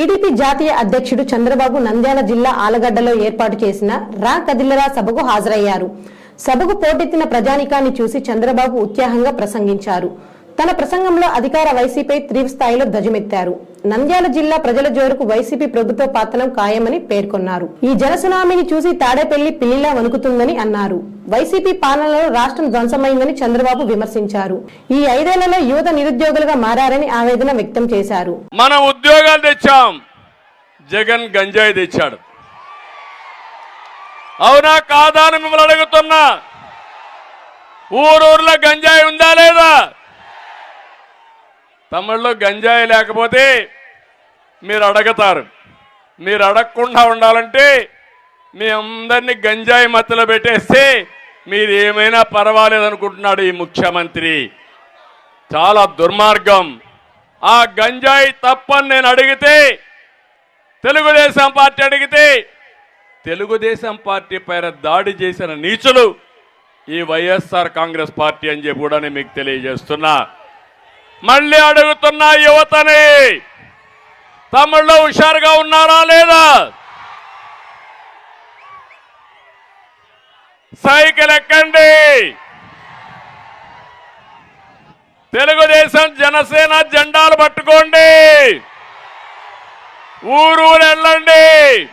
TDP జాతీయ అధ్యక్షుడు చంద్రబాబు నంద్యాల జిల్లా ఆలగడ్డలో ఏర్పాటు చేసిన రా కదిల్లరా సభకు హాజరయ్యారు. సభకు పోటెత్తిన ప్రజానికాన్ని చూసి చంద్రబాబు ఉత్సాహంగా ప్రసంగించారు. తన ప్రసంగంలో అధికార వైసీపీ తీవ్రస్థాయిలో ధ్వజమెత్తారు. నంద్యాల జిల్లా ప్రజల జోరుకు వైసీపీ ప్రభుత్వ పాత్రం ఖాయమని పేర్కొన్నారు. ఈ జనసునామీని చూసి తాడేపల్లి పిల్లిలా వణుకుతుందని అన్నారు. వైసీపీ పాలనలో రాష్ట్రం ధ్వంసమైందని చంద్రబాబు విమర్శించారు. ఈ ఐదేళ్ళలో యువత నిరుద్యోగులుగా మారారని ఆవేదన వ్యక్తం చేశారు. మనం ఉద్యోగాలు తెచ్చాం. జగన్ గంజాయి తెచ్చాడు. అవునా కాదా అని మిమ్మల్ని అడుగుతున్నా. ఊరూర్లో గంజాయి ఉందా లేదా? తమిళ్ళో గంజాయి లేకపోతే మీరు అడగతారు. మీరు అడగకుండా ఉండాలంటే మీ అందరినీ గంజాయి మత్తులో పెట్టేస్తే మీరు ఏమైనా పర్వాలేదనుకుంటున్నాడు ఈ ముఖ్యమంత్రి? చాలా దుర్మార్గం. ఆ గంజాయి తప్పని నేను అడిగితే తెలుగుదేశం పార్టీ అడిగితే తెలుగుదేశం పార్టీ పైన దాడి చేసిన నీచులు ఈ వైఎస్ఆర్ కాంగ్రెస్ పార్టీ అని చెప్పి కూడా నేను మీకు తెలియజేస్తున్నా. మళ్ళీ అడుగుతున్నా యువతని తమిళ్ళో హుషారుగా ఉన్నారా లేదా? సైకిల్ ఎక్కండి. తెలుగుదేశం జనసేన జెండాలు పట్టుకోండి. ఊరు వెళ్ళండి.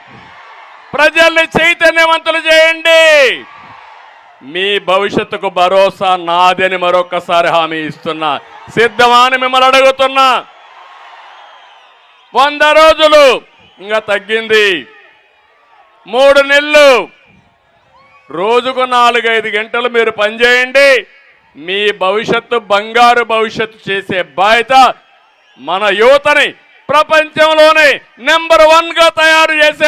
ప్రజల్ని చైతన్యవంతులు చేయండి. మీ భవిష్యత్తుకు భరోసా నాదని మరొకసారి హామీ ఇస్తున్నా. సిద్ధమా అని మిమ్మల్ని అడుగుతున్నా. వంద రోజులు ఇంకా తగ్గింది. మూడు నెలలు రోజుకు నాలుగైదు గంటలు మీరు పనిచేయండి. మీ భవిష్యత్తు బంగారు భవిష్యత్తు చేసే బాధ్యత మన యువతని ప్రపంచంలోనే నెంబర్ వన్గా తయారు చేసే